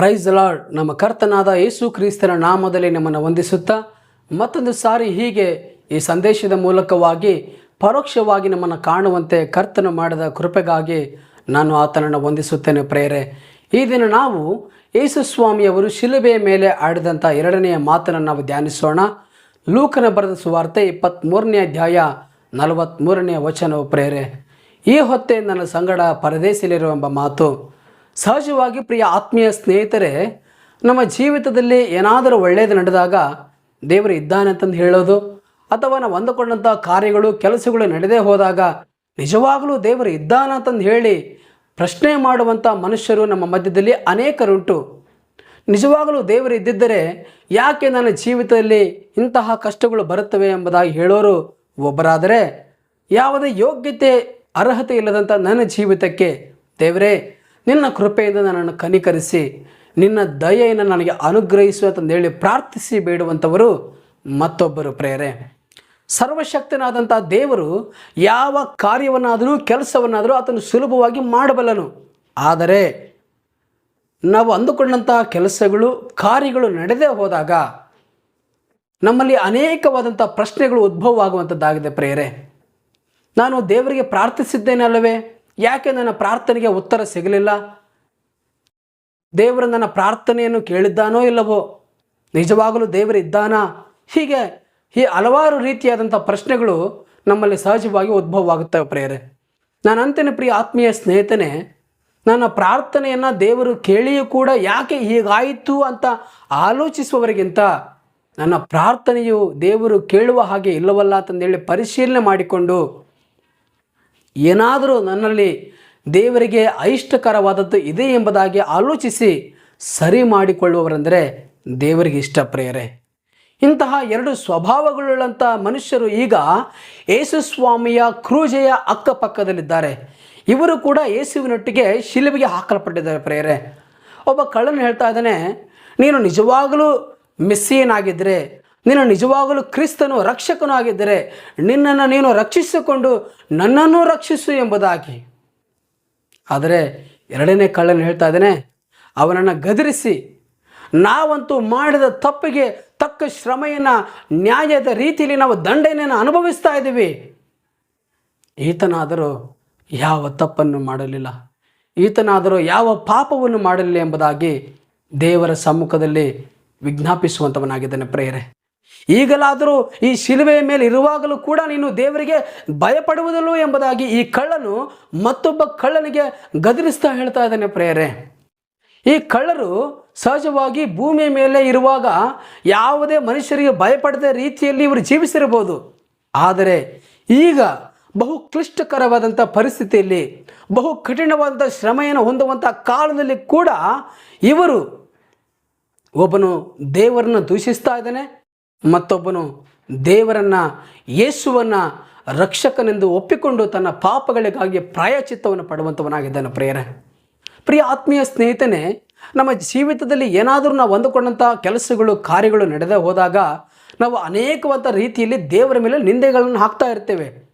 Price lord ನಮ್ಮ ಕರ್ತನಾದ ಯೇಸು ಕ್ರಿಸ್ತನ ನಾಮದಲ್ಲಿ ನಮ್ಮನ್ನು ವಂದಿಸುತ್ತಾ ಮತ್ತೊಂದು ಸಾರಿ ಹೀಗೆ ಈ ಸಂದೇಶದ ಮೂಲಕವಾಗಿ ಪರೋಕ್ಷವಾಗಿ ನಮ್ಮನ್ನು ಕಾಣುವಂತೆ ಕರ್ತನು ಮಾಡಿದ ಕೃಪೆಗಾಗಿ ನಾನು ಆತನನ್ನು ವಂದಿಸುತ್ತೇನೆ ಪ್ರೇರೆ. ಈ ದಿನ ನಾವು ಯೇಸು ಸ್ವಾಮಿಯವರು ಶಿಲುಬೆಯ ಮೇಲೆ ಆಡಿದಂಥ ಎರಡನೆಯ ಮಾತನ್ನು ನಾವು ಧ್ಯಾನಿಸೋಣ. ಲೂಕನ ಬರೆದ ಸುವಾರ್ತೆ ಇಪ್ಪತ್ತ್ಮೂರನೇ ಅಧ್ಯಾಯ ನಲವತ್ತ್ಮೂರನೆಯ ವಚನವು ಪ್ರೇರೆ. ಈ ಹೊತ್ತೆ ನನ್ನ ಸಂಗಡ ಪರದೇಶಿಲಿರುವೆಂಬ ಮಾತು ಸಹಜವಾಗಿ ಪ್ರಿಯ ಆತ್ಮೀಯ ಸ್ನೇಹಿತರೆ, ನಮ್ಮ ಜೀವಿತದಲ್ಲಿ ಏನಾದರೂ ಒಳ್ಳೆಯದು ನಡೆದಾಗ ದೇವರು ಇದ್ದಾನೆ ಅಂತಂದು ಹೇಳೋದು, ಅಥವಾ ನಾವು ಅಂದುಕೊಂಡಂಥ ಕಾರ್ಯಗಳು, ಕೆಲಸಗಳು ನಡೆದೇ ಹೋದಾಗ ನಿಜವಾಗಲೂ ದೇವರು ಇದ್ದಾನ ಅಂತಂದು ಹೇಳಿ ಪ್ರಶ್ನೆ ಮಾಡುವಂಥ ಮನುಷ್ಯರು ನಮ್ಮ ಮಧ್ಯದಲ್ಲಿ ಅನೇಕರುಂಟು. ನಿಜವಾಗಲೂ ದೇವರು ಇದ್ದಿದ್ದರೆ ಯಾಕೆ ನನ್ನ ಜೀವಿತದಲ್ಲಿ ಇಂತಹ ಕಷ್ಟಗಳು ಬರುತ್ತವೆ ಎಂಬುದಾಗಿ ಹೇಳೋರು ಒಬ್ಬರಾದರೆ, ಯಾವುದೇ ಯೋಗ್ಯತೆ, ಅರ್ಹತೆ ಇಲ್ಲದಂಥ ನನ್ನ ಜೀವಿತಕ್ಕೆ ದೇವರೇ ನಿನ್ನ ಕೃಪೆಯಿಂದ ನನ್ನನ್ನು ಕನಿಕರಿಸಿ, ನಿನ್ನ ದಯೆಯನ್ನು ನನಗೆ ಅನುಗ್ರಹಿಸು ಅಂತಂದೇಳಿ ಪ್ರಾರ್ಥಿಸಿ ಬೇಡುವಂಥವರು ಮತ್ತೊಬ್ಬರು ಪ್ರೇರೆ ಸರ್ವಶಕ್ತನಾದಂಥ ದೇವರು ಯಾವ ಕಾರ್ಯವನ್ನಾದರೂ, ಕೆಲಸವನ್ನಾದರೂ ಅದನ್ನು ಸುಲಭವಾಗಿ ಮಾಡಬಲ್ಲನು. ಆದರೆ ನಾವು ಅಂದುಕೊಂಡಂತಹ ಕೆಲಸಗಳು, ಕಾರ್ಯಗಳು ನಡೆದೇ ಹೋದಾಗ ನಮ್ಮಲ್ಲಿ ಅನೇಕವಾದಂಥ ಪ್ರಶ್ನೆಗಳು ಉದ್ಭವವಾಗುವಂಥದ್ದಾಗಿದೆ ಪ್ರೇರೆ ನಾನು ದೇವರಿಗೆ ಪ್ರಾರ್ಥಿಸಿದ್ದೇನೆ ಅಲ್ಲವೇ ಯಾಕೆ ನನ್ನ ಪ್ರಾರ್ಥನೆಗೆ ಉತ್ತರ ಸಿಗಲಿಲ್ಲ? ದೇವರು ನನ್ನ ಪ್ರಾರ್ಥನೆಯನ್ನು ಕೇಳಿದ್ದಾನೋ ಇಲ್ಲವೋ? ನಿಜವಾಗಲೂ ದೇವರು ಇದ್ದಾನಾ? ಹೀಗೆ ಈ ಹಲವಾರು ರೀತಿಯಾದಂಥ ಪ್ರಶ್ನೆಗಳು ನಮ್ಮಲ್ಲಿ ಸಹಜವಾಗಿ ಉದ್ಭವವಾಗುತ್ತವೆ ಪ್ರೇರೆ ನಾನು ಅಂತೇನೆ ಪ್ರಿಯ ಆತ್ಮೀಯ ಸ್ನೇಹಿತನೆ, ನನ್ನ ಪ್ರಾರ್ಥನೆಯನ್ನು ದೇವರು ಕೇಳಿಯೂ ಕೂಡ ಯಾಕೆ ಹೀಗಾಯಿತು ಅಂತ ಆಲೋಚಿಸುವವರಿಗಿಂತ ನನ್ನ ಪ್ರಾರ್ಥನೆಯು ದೇವರು ಕೇಳುವ ಹಾಗೆ ಇಲ್ಲವಲ್ಲ ಅಂತಂದೇಳಿ ಪರಿಶೀಲನೆ ಮಾಡಿಕೊಂಡು ಏನಾದರೂ ನನ್ನಲ್ಲಿ ದೇವರಿಗೆ ಅಯಿಷ್ಟಕರವಾದದ್ದು ಇದೆ ಎಂಬುದಾಗಿ ಆಲೋಚಿಸಿ ಸರಿ ಮಾಡಿಕೊಳ್ಳುವವರೆಂದರೆ ದೇವರಿಗೆ ಇಷ್ಟ ಪ್ರೇಯರೆ. ಇಂತಹ ಎರಡು ಸ್ವಭಾವಗಳುಳ್ಳಂಥ ಮನುಷ್ಯರು ಈಗ ಯೇಸುಸ್ವಾಮಿಯ ಕ್ರೂಜೆಯ ಅಕ್ಕಪಕ್ಕದಲ್ಲಿದ್ದಾರೆ. ಇವರು ಕೂಡ ಯೇಸುವಿನೊಟ್ಟಿಗೆ ಶಿಲುಬೆಗೆ ಹಾಕಲ್ಪಟ್ಟಿದ್ದಾರೆ ಪ್ರೇಯರೆ. ಒಬ್ಬ ಕಳ್ಳನು ಹೇಳ್ತಾ ಇದ್ದಾನೆ, ನೀನು ನಿಜವಾಗಲೂ ಮೆಸ್ಸಿಯನಾಗಿದ್ದರೆ ನೀನು ನಿಜವಾಗಲೂ ಕ್ರಿಸ್ತನು ರಕ್ಷಕನು ಆಗಿದ್ದರೆ ನಿನ್ನನ್ನು ನೀನು ರಕ್ಷಿಸಿಕೊಂಡು ನನ್ನನ್ನು ರಕ್ಷಿಸು ಎಂಬುದಾಗಿ. ಆದರೆ ಎರಡನೇ ಕಳ್ಳನ್ನು ಹೇಳ್ತಾ ಇದ್ದೇನೆ, ಅವನನ್ನು ಗದರಿಸಿ. ನಾವಂತೂ ಮಾಡಿದ ತಪ್ಪಿಗೆ ತಕ್ಕ ಶ್ರಮೆಯನ್ನು ನ್ಯಾಯದ ರೀತಿಯಲ್ಲಿ ನಾವು ದಂಡನೆಯನ್ನು ಅನುಭವಿಸ್ತಾ ಇದ್ದೀವಿ. ಈತನಾದರೂ ಯಾವ ತಪ್ಪನ್ನು ಮಾಡಲಿಲ್ಲ. ಈತನಾದರೂ ಯಾವ ಪಾಪವನ್ನು ಮಾಡಲಿಲ್ಲ ಎಂಬುದಾಗಿ ದೇವರ ಸಮ್ಮುಖದಲ್ಲಿ ವಿಜ್ಞಾಪಿಸುವಂಥವನಾಗಿದ್ದಾನೆ ಪ್ರೇಯರೆ. ಈಗಲಾದರೂ ಈ ಶಿಲುವೆಯ ಮೇಲೆ ಇರುವಾಗಲೂ ಕೂಡ ನೀನು ದೇವರಿಗೆ ಭಯಪಡುವುದಿಲ್ಲ ಎಂಬುದಾಗಿ ಈ ಕಳ್ಳನು ಮತ್ತೊಬ್ಬ ಕಳ್ಳನಿಗೆ ಗದರಿಸ್ತಾ ಹೇಳ್ತಾ ಇದ್ದಾನೆ ಪ್ರೇಯರೆ. ಈ ಕಳ್ಳರು ಸಹಜವಾಗಿ ಭೂಮಿಯ ಮೇಲೆ ಇರುವಾಗ ಯಾವುದೇ ಮನುಷ್ಯರಿಗೆ ಭಯಪಡದ ರೀತಿಯಲ್ಲಿ ಇವರು ಜೀವಿಸಿರಬಹುದು. ಆದರೆ ಈಗ ಬಹು ಕ್ಲಿಷ್ಟಕರವಾದಂಥ ಪರಿಸ್ಥಿತಿಯಲ್ಲಿ, ಬಹು ಕಠಿಣವಾದಂಥ ಶ್ರಮೆಯನ್ನು ಹೊಂದುವಂಥ ಕಾಲದಲ್ಲಿ ಕೂಡ ಇವರು ಒಬ್ಬನು ದೇವರನ್ನು ದೂಷಿಸ್ತಾ ಇದ್ದಾನೆ ಮತ್ತೊಬ್ಬನು ದೇವರನ್ನು, ಯೇಸುವನ್ನು ರಕ್ಷಕನೆಂದು ಒಪ್ಪಿಕೊಂಡು ತನ್ನ ಪಾಪಗಳಿಗಾಗಿ ಪ್ರಾಯಚಿತ್ತವನ್ನು ಪಡುವಂಥವನಾಗಿದ್ದಾನೆ ಪ್ರೇಯರೆ. ಪ್ರಿಯ ಆತ್ಮೀಯ ಸ್ನೇಹಿತನೇ, ನಮ್ಮ ಜೀವಿತದಲ್ಲಿ ಏನಾದರೂ ನಾವು ಅಂದುಕೊಂಡಂಥ ಕೆಲಸಗಳು, ಕಾರ್ಯಗಳು ನಡೆದೇ ಹೋದಾಗ ನಾವು ಅನೇಕವಾದ ರೀತಿಯಲ್ಲಿ ದೇವರ ಮೇಲೆ ನಿಂದೆಗಳನ್ನು ಹಾಕ್ತಾ ಇರ್ತೇವೆ.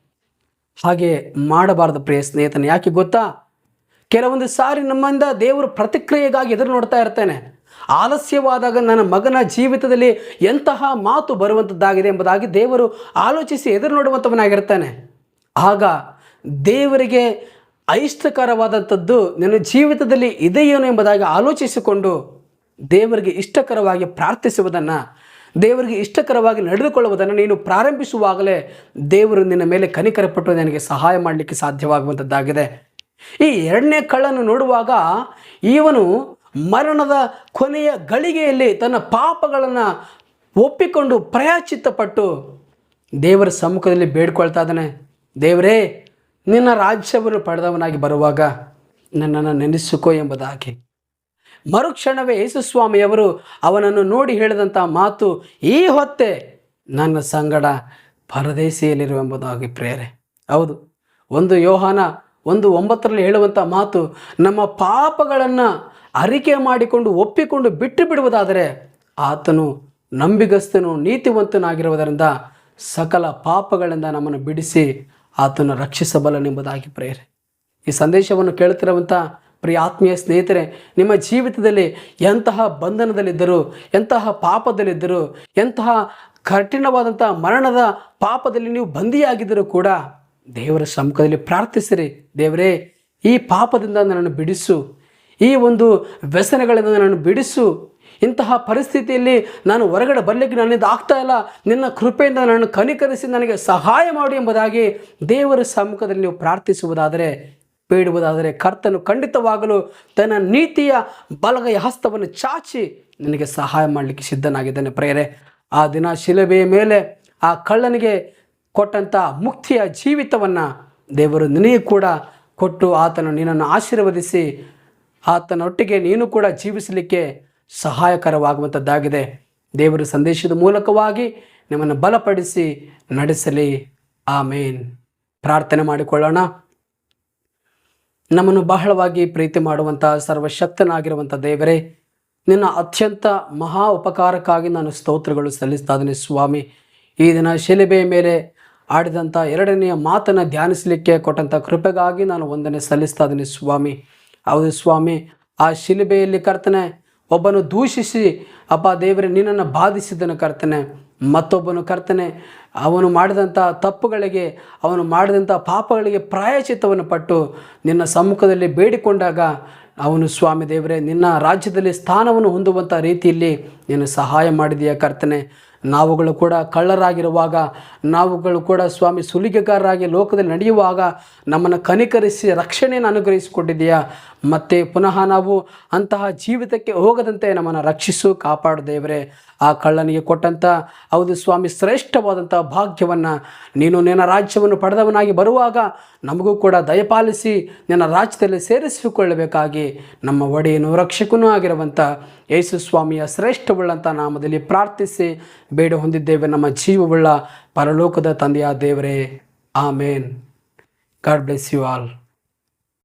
ಹಾಗೆ ಮಾಡಬಾರದು ಪ್ರಿಯ ಸ್ನೇಹಿತನೇ, ಯಾಕೆ ಗೊತ್ತಾ? ಕೆಲವೊಂದು ಸಾರಿ ನಮ್ಮಿಂದ ದೇವರು ಪ್ರತಿಕ್ರಿಯೆಗಾಗಿ ಎದುರು ನೋಡ್ತಾ ಇರ್ತೇನೆ. ಆಲಸ್ಯವಾದಾಗ ನನ್ನ ಮಗನ ಜೀವಿತದಲ್ಲಿ ಎಂತಹ ಮಾತು ಬರುವಂಥದ್ದಾಗಿದೆ ಎಂಬುದಾಗಿ ದೇವರು ಆಲೋಚಿಸಿ ಎದುರು ನೋಡುವಂಥವನಾಗಿರ್ತಾನೆ ಆಗ ದೇವರಿಗೆ ಅಯಿಷ್ಟಕರವಾದಂಥದ್ದು ನನ್ನ ಜೀವಿತದಲ್ಲಿ ಇದೆಯೇನು ಎಂಬುದಾಗಿ ಆಲೋಚಿಸಿಕೊಂಡು ದೇವರಿಗೆ ಇಷ್ಟಕರವಾಗಿ ಪ್ರಾರ್ಥಿಸುವುದನ್ನು, ದೇವರಿಗೆ ಇಷ್ಟಕರವಾಗಿ ನಡೆದುಕೊಳ್ಳುವುದನ್ನು ನೀನು ಪ್ರಾರಂಭಿಸುವಾಗಲೇ ದೇವರು ನಿನ್ನ ಮೇಲೆ ಕನಿಕರಪಟ್ಟು ನನಗೆ ಸಹಾಯ ಮಾಡಲಿಕ್ಕೆ ಸಾಧ್ಯವಾಗುವಂಥದ್ದಾಗಿದೆ. ಈ ಎರಡನೇ ಕಳ್ಳನ್ನು ನೋಡುವಾಗ ಇವನು ಮರಣದ ಕೊನೆಯ ಗಳಿಗೆಯಲ್ಲಿ ತನ್ನ ಪಾಪಗಳನ್ನು ಒಪ್ಪಿಕೊಂಡು ಪ್ರಯಾಚಿತ್ತಪಟ್ಟು ದೇವರ ಸಮ್ಮುಖದಲ್ಲಿ ಬೇಡ್ಕೊಳ್ತಾ ಇದ್ದಾನೆ. ದೇವರೇ, ನಿನ್ನ ರಾಜ್ಯವನ್ನು ಪಡೆದವನಾಗಿ ಬರುವಾಗ ನನ್ನನ್ನು ನೆನೆಸಿಕೋ ಎಂಬುದಾಗಿ. ಮರುಕ್ಷಣವೇ ಯೇಸುಸ್ವಾಮಿಯವರು ಅವನನ್ನು ನೋಡಿ ಹೇಳಿದಂಥ ಮಾತು ಈ ಹೊತ್ತೆ ನನ್ನ ಸಂಗಡ ಪರದೇಶಿಯಲ್ಲಿರುವೆಂಬುದಾಗಿ ಪ್ರೇರೆ. ಹೌದು, ಒಂದು ಯೋಹಾನ ಒಂದು ಒಂಬತ್ತರಲ್ಲಿ ಹೇಳುವಂಥ ಮಾತು ನಮ್ಮ ಪಾಪಗಳನ್ನು ಅರಿಕೆ ಮಾಡಿಕೊಂಡು ಒಪ್ಪಿಕೊಂಡು ಬಿಟ್ಟು ಬಿಡುವುದಾದರೆ ಆತನು ನಂಬಿಗಸ್ತನು, ನೀತಿವಂತನಾಗಿರುವುದರಿಂದ ಸಕಲ ಪಾಪಗಳಿಂದ ನಮ್ಮನ್ನು ಬಿಡಿಸಿ ಆತನ ರಕ್ಷಿಸಬಲ್ಲನೆಂಬುದಾಗಿ ಪ್ರೇರೆ ಈ ಸಂದೇಶವನ್ನು ಕೇಳುತ್ತಿರುವಂಥ ಪ್ರಿಯ ಆತ್ಮೀಯ ಸ್ನೇಹಿತರೆ, ನಿಮ್ಮ ಜೀವಿತದಲ್ಲಿ ಎಂತಹ ಬಂಧನದಲ್ಲಿದ್ದರೂ, ಎಂತಹ ಪಾಪದಲ್ಲಿದ್ದರೂ, ಎಂತಹ ಕಠಿಣವಾದಂಥ ಮರಣದ ಪಾಪದಲ್ಲಿ ನೀವು ಬಂದಿಯಾಗಿದ್ದರೂ ಕೂಡ ದೇವರ ಸಮ್ಮುಖದಲ್ಲಿ ಪ್ರಾರ್ಥಿಸಿರಿ. ದೇವರೇ, ಈ ಪಾಪದಿಂದ ನನ್ನನ್ನು ಬಿಡಿಸು. ಈ ಒಂದು ವ್ಯಸನಗಳಿಂದ ನಾನು ಬಿಡಿಸು. ಇಂತಹ ಪರಿಸ್ಥಿತಿಯಲ್ಲಿ ನಾನು ಹೊರಗಡೆ ಬರಲಿಕ್ಕೆ ನನ್ನಿಂದ ಆಗ್ತಾ ಇಲ್ಲ. ನಿನ್ನ ಕೃಪೆಯಿಂದ ನನ್ನನ್ನು ಕನಿಕರಿಸಿ ನನಗೆ ಸಹಾಯ ಮಾಡಿ ಎಂಬುದಾಗಿ ದೇವರ ಸಮ್ಮುಖದಲ್ಲಿ ನೀವು ಪ್ರಾರ್ಥಿಸುವುದಾದರೆ, ಬೇಡುವುದಾದರೆ ಕರ್ತನು ಖಂಡಿತವಾಗಲು ತನ್ನ ನೀತಿಯ ಬಲಗೈ ಹಸ್ತವನ್ನು ಚಾಚಿ ನಿನಗೆ ಸಹಾಯ ಮಾಡಲಿಕ್ಕೆ ಸಿದ್ಧನಾಗಿದ್ದಾನೆ ಪ್ರೇರೆ ಆ ದಿನ ಶಿಲಬೆಯ ಮೇಲೆ ಆ ಕಳ್ಳನಿಗೆ ಕೊಟ್ಟಂಥ ಮುಕ್ತಿಯ ಜೀವಿತವನ್ನು ದೇವರು ನಿನಗೆ ಕೂಡ ಕೊಟ್ಟು ಆತನು ನಿನ್ನನ್ನು ಆಶೀರ್ವದಿಸಿ ಆತನೊಟ್ಟಿಗೆ ನೀನು ಕೂಡ ಜೀವಿಸಲಿಕ್ಕೆ ಸಹಾಯಕರವಾಗುವಂಥದ್ದಾಗಿದೆ. ದೇವರ ಸಂದೇಶದ ಮೂಲಕವಾಗಿ ನಿಮ್ಮನ್ನು ಬಲಪಡಿಸಿ ನಡೆಸಲಿ. ಆಮೇನ್. ಪ್ರಾರ್ಥನೆ ಮಾಡಿಕೊಳ್ಳೋಣ. ನಮ್ಮನ್ನು ಬಹಳವಾಗಿ ಪ್ರೀತಿ ಮಾಡುವಂಥ ಸರ್ವಶಕ್ತನಾಗಿರುವಂಥ ದೇವರೇ, ನಿನ್ನ ಅತ್ಯಂತ ಮಹಾ ಉಪಕಾರಕ್ಕಾಗಿ ನಾನು ಸ್ತೋತ್ರಗಳು ಸಲ್ಲಿಸ್ತಾ ಇದ್ದೀನಿ ಸ್ವಾಮಿ. ಈ ದಿನ ಶಿಲೆಬೆಯ ಮೇಲೆ ಆಡಿದಂಥ ಎರಡನೆಯ ಮಾತನ್ನು ಧ್ಯಾನಿಸಲಿಕ್ಕೆ ಕೊಟ್ಟಂಥ ಕೃಪೆಗಾಗಿ ನಾನು ಒಂದನೇ ಸಲ್ಲಿಸ್ತಾ ಇದ್ದೀನಿ ಸ್ವಾಮಿ. ಹೌದು ಸ್ವಾಮಿ, ಆ ಶಿಲುಬೆಯಲ್ಲಿ ಕರ್ತನೆ, ಒಬ್ಬನು ದೂಷಿಸಿ ಅಪ್ಪ ದೇವರೇ, ನಿನ್ನನ್ನು ಬಾಧಿಸಿದನು ಕರ್ತನೆ. ಮತ್ತೊಬ್ಬನು ಕರ್ತನೆ, ಅವನು ಮಾಡಿದಂಥ ತಪ್ಪುಗಳಿಗೆ, ಅವನು ಮಾಡಿದಂಥ ಪಾಪಗಳಿಗೆ ಪ್ರಾಯಚಿತ್ತವನ್ನು ಪಟ್ಟು ನಿನ್ನ ಸಮ್ಮುಖದಲ್ಲಿ ಬೇಡಿಕೊಂಡಾಗ, ಅವನು ಸ್ವಾಮಿ ದೇವರೇ, ನಿನ್ನ ರಾಜ್ಯದಲ್ಲಿ ಸ್ಥಾನವನ್ನು ಹೊಂದುವಂಥ ರೀತಿಯಲ್ಲಿ ನೀನು ಸಹಾಯ ಮಾಡಿದೆಯಾ ಕರ್ತನೆ. ನಾವುಗಳು ಕೂಡ ಕಳ್ಳರಾಗಿರುವಾಗ, ನಾವುಗಳು ಕೂಡ ಸ್ವಾಮಿ ಸುಲಿಗೆಗಾರರಾಗಿ ಲೋಕದಲ್ಲಿ ನಡೆಯುವಾಗ ನಮ್ಮನ್ನು ಕನಿಕರಿಸಿ, ರಕ್ಷಣೆಯನ್ನು ಅನುಗ್ರಹಿಸಿಕೊಟ್ಟಿದೆಯಾ ಮತ್ತೆ ಪುನಃ ನಾವು ಅಂತಹ ಜೀವಿತಕ್ಕೆ ಹೋಗದಂತೆ ನಮ್ಮನ್ನು ರಕ್ಷಿಸು, ಕಾಪಾಡು ದೇವರೇ. ಆ ಕಳ್ಳನಿಗೆ ಕೊಟ್ಟಂಥ, ಹೌದು ಸ್ವಾಮಿ, ಶ್ರೇಷ್ಠವಾದಂಥ ಭಾಗ್ಯವನ್ನು ನೀನು ನಿನ್ನ ರಾಜ್ಯವನ್ನು ಪಡೆದವನಾಗಿ ಬರುವಾಗ ನಮಗೂ ಕೂಡ ದಯಪಾಲಿಸಿ ನಿನ್ನ ರಾಜ್ಯದಲ್ಲಿ ಸೇರಿಸಿಕೊಳ್ಳಬೇಕಾಗಿ ನಮ್ಮ ಒಡೆಯನು ರಕ್ಷಕನೂ ಆಗಿರುವಂಥ ಯೇಸು ಸ್ವಾಮಿಯ ಶ್ರೇಷ್ಠವುಳ್ಳಂಥ ನಾಮದಲ್ಲಿ ಪ್ರಾರ್ಥಿಸಿ ಬೇಡ ಹೊಂದಿದ್ದೇವೆ ನಮ್ಮ ಜೀವವುಳ್ಳ ಪರಲೋಕದ ತಂದೆಯ ದೇವರೇ. ಆಮೇನ್. God bless you all.